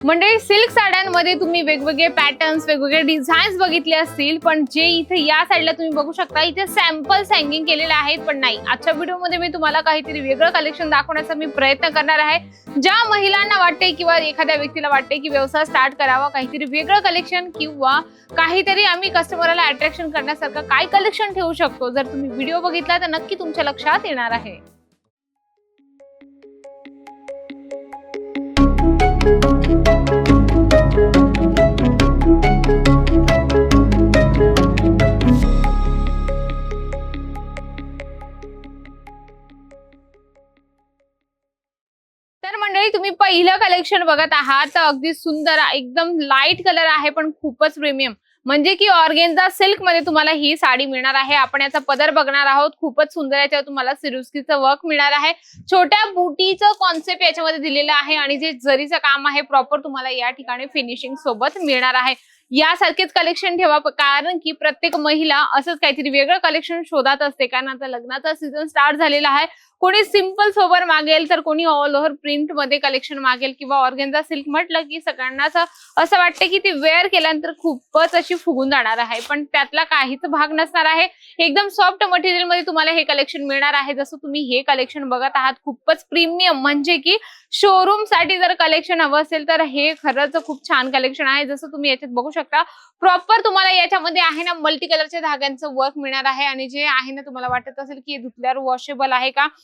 म्हणजे सिल्क साड्यांमध्ये तुम्ही वेगवेगळे पॅटर्न्स वेगवेगळे डिझाईन्स बघितले असतील पण जे इथे या साईडला तुम्ही बघू शकता इथे सॅम्पल्स हँगिंग केलेले आहेत पण नाही. आजच्या व्हिडिओमध्ये मी तुम्हाला काहीतरी वेगळं कलेक्शन दाखवण्याचा मी प्रयत्न करणार आहे ज्या महिलांना वाटते किंवा एखाद्या व्यक्तीला वाटते की व्यवसाय स्टार्ट करावा काहीतरी वेगळं कलेक्शन किंवा काहीतरी आम्ही कस्टमरला अट्रॅक्शन करण्यासारखं काय कलेक्शन ठेवू शकतो जर तुम्ही व्हिडिओ बघितला तर नक्की तुमच्या लक्षात येणार आहे. तुम्ही पहिलं कलेक्शन बघत आहात. तर अगदी सुंदर एकदम लाइट कलर आहे पण खूपच प्रीमियम म्हणजे की ऑर्गेन्झा सिल्कमध्ये तुम्हाला ही साडी मिळणार आहे. आपण याचा पदर बघणार आहोत. खूपच सुंदर याच्यावर तुम्हाला सिरुस्कीचं वर्क मिळणार आहे. छोट्या बुटीचं कॉन्सेप्ट याच्यामध्ये दिलेलं आहे आणि जे जरीचं काम आहे प्रॉपर तुम्हाला या ठिकाणी फिनिशिंग सोबत मिळणार आहे. यासारखेच कलेक्शन ठेवा कारण की प्रत्येक महिला असंच काहीतरी वेगळं कलेक्शन शोधात असते. कारण आता लग्नाचा सीझन स्टार्ट झालेला आहे. कोणी सिंपल सोबर मागेल तर कोणी ऑल ओव्हर प्रिंटमध्ये कलेक्शन मागेल किंवा ऑर्गेन्झा सिल्क म्हटलं की सगळ्यांनाच असं वाटतं की ती वेअर केल्यानंतर खूपच अशी फुगून जाणार आहे. पण त्यातला काहीच भाग नसणार आहे. एकदम सॉफ्ट मटेरियलमध्ये तुम्हाला हे कलेक्शन मिळणार आहे. जसं तुम्ही हे कलेक्शन बघत आहात खूपच प्रीमियम म्हणजे की शोरूमसाठी जर कलेक्शन हवं असेल तर हे खरंच खूप छान कलेक्शन आहे. जसं तुम्ही याच्यात बघू शकता प्रॉपर तुम्हाला याच्यामध्ये आहे ना मल्टी कलरच्या धाग्यांचं वर्क मिळणार आहे. आणि जे आहे ना तुम्हाला वाटत असेल की हे धुतल्यावर वॉशेबल आहे का?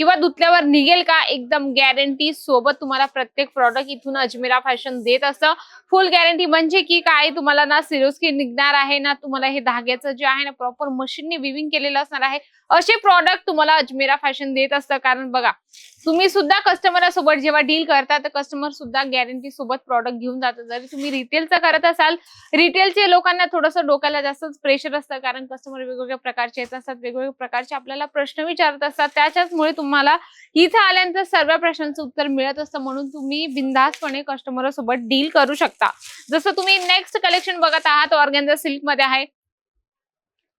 किंवा धुतल्यावर निघेल का? एकदम गॅरंटी सोबत तुम्हाला प्रत्येक प्रॉडक्ट इथून अजमेरा फॅशन देत असतं. फुल गॅरंटी म्हणजे की काय? तुम्हाला ना सिरोस्की निघणार आहे ना तुम्हाला हे धाग्याचं जे आहे ना प्रॉपर मशीनने विविंग केलेलं असणार आहे असे प्रॉडक्ट तुम्हाला अजमेरा फॅशन देत असतं. कारण बघा तुम्ही सुद्धा कस्टमर सोबत जेव्हा डील करता तर कस्टमर सुद्धा गॅरंटी सोबत प्रॉडक्ट घेऊन जातात. जरी तुम्ही रिटेलचं करत असाल रिटेलचे लोकांना थोडंसं डोक्याला जास्तच प्रेशर असतं. कारण कस्टमर वेगवेगळ्या प्रकारचे येत असतात वेगवेगळ्या प्रकारचे आपल्याला प्रश्न विचारत असतात. त्याच्याचमुळे तुम्हाला इथे आल्यानंतर सर्व प्रश्नांचं उत्तर मिळत असतं म्हणून तुम्ही बिनधास्तपणे कस्टमर सोबत डील करू शकता. जसं तुम्ही नेक्स्ट कलेक्शन बघत आहात ऑर्गेन्झा सिल्कमध्ये आहे.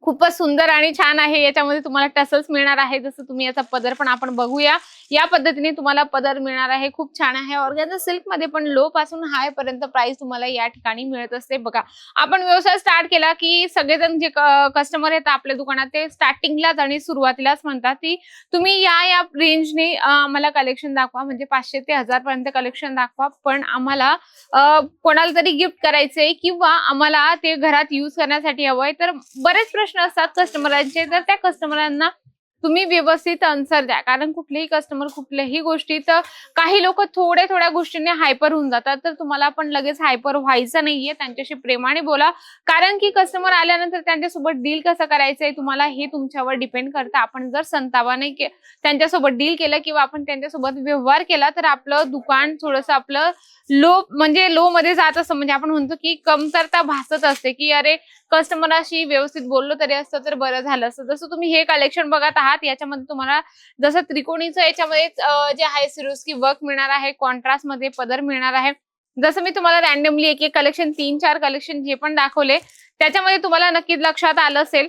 खूपच सुंदर आणि छान आहे. याच्यामध्ये तुम्हाला टसल्स मिळणार आहे. जसं तुम्ही याचा पदर पण आपण बघूया. या पद्धतीने तुम्हाला पदर मिळणार आहे. खूप छान आहे. ऑर्गॅनिक सिल्कमध्ये पण लो पासून हाय पर्यंत प्राइस तुम्हाला या ठिकाणी मिळत असते. बघा आपण व्यवसाय स्टार्ट केला की सगळेजण जे कस्टमर येतात आपल्या दुकानात ते स्टार्टिंगलाच आणि सुरुवातीलाच म्हणतात की तुम्ही या या रेंजने आम्हाला कलेक्शन दाखवा. म्हणजे पाचशे ते हजार पर्यंत कलेक्शन दाखवा. पण आम्हाला कोणाला तरी गिफ्ट करायचंय किंवा आम्हाला ते घरात युज करण्यासाठी हवंय तर बरेच प्रश्न असतात कस्टमरांचे तर त्या कस्टमरांना तुम्ही व्यवस्थित आन्सर द्या. कारण कुठलेही कस्टमर कुठल्याही गोष्टीत काही लोक थोड्या थोड्या गोष्टीने हायपर होऊन जातात. तर तुम्हाला पण लगेच हायपर व्हायचं नाहीये. त्यांच्याशी प्रेमाने बोला. कारण की कस्टमर आल्यानंतर त्यांच्यासोबत डील कसं करायचंय तुम्हाला हे तुमच्यावर डिपेंड करतं. आपण जर संतावाने के- त्यांच्यासोबत डील केलं किंवा आपण त्यांच्यासोबत व्यवहार केला तर आपलं दुकान थोडंसं आपलं लो म्हणजे लो मध्ये जात असतं म्हणजे आपण म्हणतो की कमतरता भासत असते की अरे कस्टमरशी व्यवस्थित बोललो तरी असतं तर बरं झालं असतं. जसं तुम्ही हे कलेक्शन बघत आहात याच्यामध्ये तुम्हाला जसं त्रिकोणीचं याच्यामध्ये जे आहे सिरोस्की वर्क मिळणार आहे कॉन्ट्रास्टमध्ये पदर मिळणार आहे. जसं मी तुम्हाला रॅन्डमली एक एक कलेक्शन तीन चार कलेक्शन जे पण दाखवले त्याच्यामध्ये तुम्हाला नक्कीच लक्षात आलं असेल.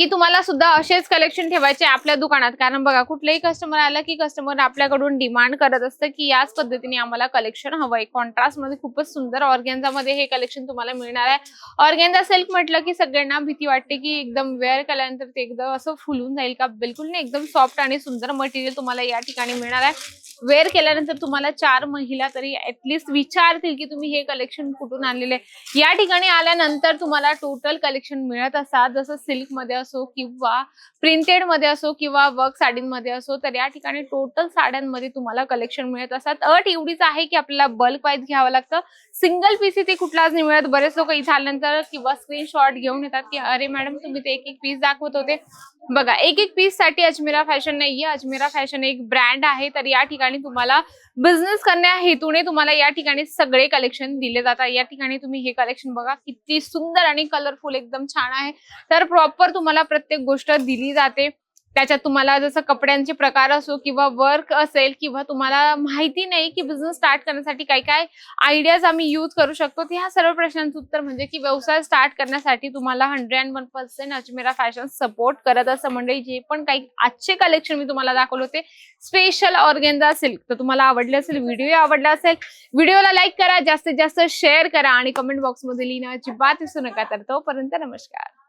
की तुम्हाला सुद्धा असेच कलेक्शन ठेवायचे आपल्या दुकानात. कारण बघा कुठलेही कस्टमर आलं की कस्टमर आपल्याकडून डिमांड करत असतं की याच पद्धतीने आम्हाला कलेक्शन हवंय. कॉन्ट्रास्टमध्ये खूपच सुंदर ऑर्गेन्झामध्ये हे कलेक्शन तुम्हाला मिळणार आहे. ऑर्गेन्झा सिल्क म्हटलं की सगळ्यांना भीती वाटते की एकदम वेअर केल्यानंतर ते एकदम असं फुलून जाईल का? बिलकुल नाही एकदम सॉफ्ट आणि सुंदर मटेरियल तुम्हाला या ठिकाणी मिळणार आहे. वेअर केल्यानंतर तुम्हाला चार महिला तरी ऍटलिस्ट विचारतील की तुम्ही हे कलेक्शन कुठून आणलेले या ठिकाणी आल्यानंतर तुम्हाला टोटल कलेक्शन मिळत असतात जसं सिल्कमध्ये असो किंवा प्रिंटेडमध्ये असो किंवा वर्क साडींमध्ये असो तर या ठिकाणी टोटल साड्यांमध्ये तुम्हाला कलेक्शन मिळत असतात अट एवढीच आहे की आपल्याला बल्क वाईज घ्यावं लागतं. सिंगल पीस इथे कुठलाच नाही मिळत. बरेच लोक इथे आल्यानंतर किंवा स्क्रीनशॉट घेऊन येतात की अरे मॅडम तुम्ही ते एक एक पीस दाखवत होते. बघा एक एक पीससाठी अजमेरा फॅशन नाहीये. अजमेरा फॅशन एक ब्रँड आहे तर या ठिकाणी तुम्हाला बिझनेस करण्या हेतूने तुम्हाला या ठिकाणी सगळे कलेक्शन दिले जातात. या ठिकाणी तुम्ही हे कलेक्शन बघा किती सुंदर आणि कलरफुल एकदम छान आहे. तर प्रॉपर तुम्हाला प्रत्येक गोष्ट दिली जाते. त्याच्यात तुम्हाला जसं कपड्यांचे प्रकार असो किंवा वर्क असेल किंवा तुम्हाला माहिती नाही की बिझनेस स्टार्ट करण्यासाठी काय काय आयडियाज आम्ही यूज करू शकतो ह्या सर्व प्रश्नांचं उत्तर म्हणजे की व्यवसाय स्टार्ट करण्यासाठी तुम्हाला hundred and one percent Ajmera fashion support करत असं मंडळी जे पण काही आजचे कलेक्शन मी तुम्हाला दाखवले होते. स्पेशल ऑर्गेंदा सिल्क तर तुम्हाला आवडले असेल व्हिडिओ आवडला असेल व्हिडिओला लाईक करा जास्तीत जास्त शेअर करा आणि कमेंट बॉक्समध्ये लिहिणं अजिबात विसरू नका. तर तोपर्यंत नमस्कार.